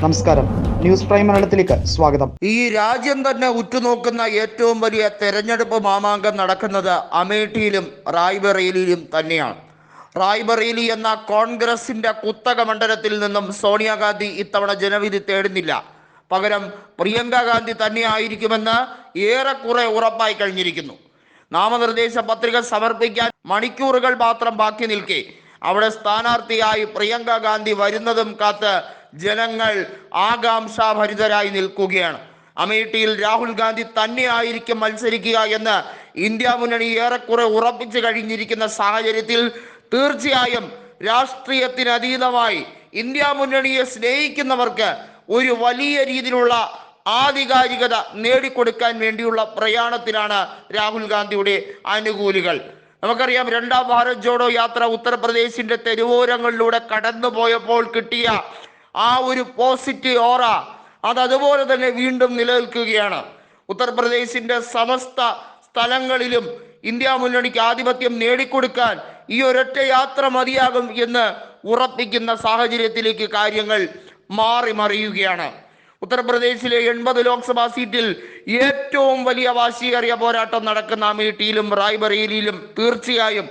നമസ്കാരം. News prime മലയാളത്തിലേക്ക് സ്വാഗതം. ഈ രാജ്യം തന്നെ ഉറ്റുനോക്കുന്ന ഏറ്റവും വലിയ തെരഞ്ഞെടുപ്പ് മാമാങ്കം നടക്കുന്നത് അമേഠിയിലും റായ്ബറേലിയിലും തന്നെയാണ്. റായ്ബറേലി എന്ന കോൺഗ്രസിന്റെ കുത്തക മണ്ഡലത്തിൽ നിന്നും സോണിയാഗാന്ധി ഇത്തവണ ജനവിധി തേടുന്നില്ല. പകരം പ്രിയങ്ക ഗാന്ധി തന്നെയായിരിക്കുമെന്ന് ഏറെക്കുറെ ഉറപ്പായി കഴിഞ്ഞിരിക്കുന്നു. നാമനിർദ്ദേശ പത്രിക സമർപ്പിക്കാൻ മണിക്കൂറുകൾ മാത്രം ബാക്കി നിൽക്കെ. അവിടെ സ്ഥാനാർത്ഥിയായി പ്രിയങ്ക ഗാന്ധി വരുന്നതും കാത്ത് ജനങ്ങൾ ആകാംക്ഷാഭരിതരായി നിൽക്കുകയാണ്. അമേഠിയിൽ രാഹുൽ ഗാന്ധി തന്നെയായിരിക്കും മത്സരിക്കുക എന്ന് ഇന്ത്യ മുന്നണി ഏറെക്കുറെ ഉറപ്പിച്ചു കഴിഞ്ഞിരിക്കുന്ന സാഹചര്യത്തിൽ തീർച്ചയായും രാഷ്ട്രീയത്തിന് അതീതമായി ഇന്ത്യ മുന്നണിയെ സ്നേഹിക്കുന്നവർക്ക് ഒരു വലിയ രീതിയിലുള്ള ആധികാരികത നേടിക്കൊടുക്കാൻ വേണ്ടിയുള്ള പ്രയാണത്തിലാണ് രാഹുൽ ഗാന്ധിയുടെ അനുകൂലികൾ നമുക്കറിയാം രണ്ടാം ഭാരത് ജോഡോ യാത്ര ഉത്തർപ്രദേശിന്റെ തെരുവോരങ്ങളിലൂടെ കടന്നു പോയപ്പോൾ കിട്ടിയ ആ ഒരു പോസിറ്റീവ് ഓറ അത് അതുപോലെ തന്നെ വീണ്ടും നിലനിൽക്കുകയാണ്. ഉത്തർപ്രദേശിന്റെ സമസ്ത സ്ഥലങ്ങളിലും ഇന്ത്യ മുന്നണിക്ക് ആധിപത്യം നേടിക്കൊടുക്കാൻ ഈ ഒരൊറ്റ യാത്ര മതിയാകും എന്ന് ഉറപ്പിക്കുന്ന സാഹചര്യത്തിലേക്ക് കാര്യങ്ങൾ മാറി മറിയുകയാണ്. ഉത്തർപ്രദേശിലെ എൺപത് ലോക്സഭാ സീറ്റിൽ ഏറ്റവും വലിയ വാശിയേറിയ പോരാട്ടം നടക്കുന്ന അമേഠിയിലും റായ്ബറേലിയിലും തീർച്ചയായും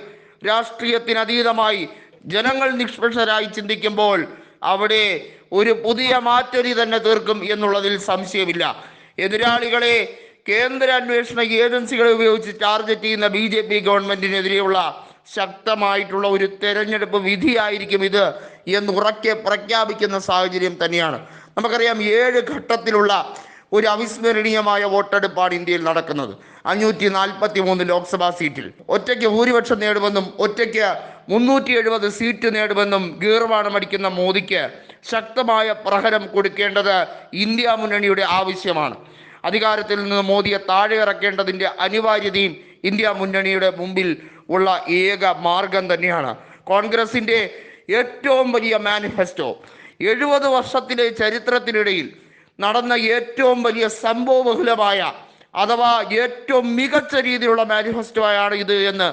രാഷ്ട്രീയത്തിനതീതമായി ജനങ്ങൾ നിഷ്പക്ഷരായി ചിന്തിക്കുമ്പോൾ അവിടെ ഒരു പുതിയ മാറ്റൊലി തന്നെ തീർക്കും എന്നുള്ളതിൽ സംശയമില്ല. എതിരാളികളെ കേന്ദ്ര അന്വേഷണ ഏജൻസികളെ ഉപയോഗിച്ച് ടാർഗറ്റ് ചെയ്യുന്ന ബി ജെ പി ഗവൺമെന്റിനെതിരെയുള്ള ശക്തമായിട്ടുള്ള ഒരു തെരഞ്ഞെടുപ്പ് വിധിയായിരിക്കും ഇത് എന്ന് ഉറക്കെ പ്രഖ്യാപിക്കുന്ന സാഹചര്യം തന്നെയാണ്. നമുക്കറിയാം ഏഴ് ഘട്ടത്തിലുള്ള ഒരു അവിസ്മരണീയമായ വോട്ടെടുപ്പാണ് ഇന്ത്യയിൽ നടക്കുന്നത്. അഞ്ഞൂറ്റി നാൽപ്പത്തി മൂന്ന് ലോക്സഭാ സീറ്റിൽ. ഒറ്റയ്ക്ക് ഭൂരിപക്ഷം നേടുമെന്നും ഒറ്റയ്ക്ക് മുന്നൂറ്റി എഴുപത് സീറ്റ് നേടുമെന്നും ഗീർവാണമടിക്കുന്ന മോദിക്ക് ശക്തമായ പ്രഹരം കൊടുക്കേണ്ടത് ഇന്ത്യ മുന്നണിയുടെ ആവശ്യമാണ്. അധികാരത്തിൽ നിന്ന് മോദിയെ താഴെ ഇറക്കേണ്ടതിന്റെ അനിവാര്യതയും ഇന്ത്യ മുന്നണിയുടെ മുമ്പിൽ ഉള്ള ഏക മാർഗം തന്നെയാണ്. കോൺഗ്രസിന്റെ ഏറ്റവും വലിയ മാനിഫെസ്റ്റോ എഴുപത് വർഷത്തിലെ ചരിത്രത്തിനിടയിൽ നടന്ന ഏറ്റവും വലിയ സംഭവബഹുലമായ അഥവാ ഏറ്റവും മികച്ച രീതിയിലുള്ള മാനിഫെസ്റ്റോ ആണ് ഇത് എന്ന്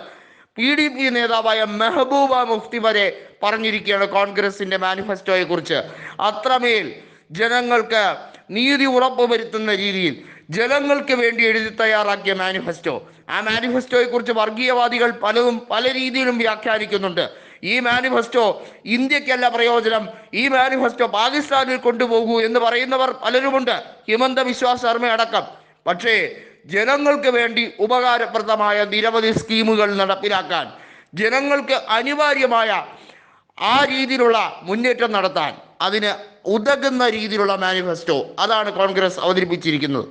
പി ഡി പി നേതാവായ മെഹബൂബ മുഫ്തി വരെ പറഞ്ഞിരിക്കുകയാണ് കോൺഗ്രസിന്റെ മാനിഫെസ്റ്റോയെ കുറിച്ച് അത്രമേൽ ജനങ്ങൾക്ക് നീതി ഉറപ്പുവരുത്തുന്ന രീതിയിൽ ജനങ്ങൾക്ക് വേണ്ടി എഴുതി തയ്യാറാക്കിയ മാനിഫെസ്റ്റോ. ആ മാനിഫെസ്റ്റോയെ കുറിച്ച് വർഗീയവാദികൾ പലതും പല രീതിയിലും വ്യാഖ്യാനിക്കുന്നുണ്ട്. ഈ മാനിഫെസ്റ്റോ ഇന്ത്യക്കല്ല പ്രയോജനം. ഈ മാനിഫെസ്റ്റോ പാകിസ്ഥാനിൽ കൊണ്ടുപോകൂ എന്ന് പറയുന്നവർ പലരുമുണ്ട്. ഹിമന്ത വിശ്വാസ് ശർമ്മ അടക്കം പക്ഷേ ജനങ്ങൾക്ക് വേണ്ടി ഉപകാരപ്രദമായ നിരവധി സ്കീമുകൾ നടപ്പിലാക്കാൻ ജനങ്ങൾക്ക് അനിവാര്യമായ ആ രീതിയിലുള്ള മുന്നേറ്റം നടത്താൻ അതിന് ഉതകുന്ന രീതിയിലുള്ള മാനിഫെസ്റ്റോ അതാണ് കോൺഗ്രസ് അവതരിപ്പിച്ചിരിക്കുന്നത്.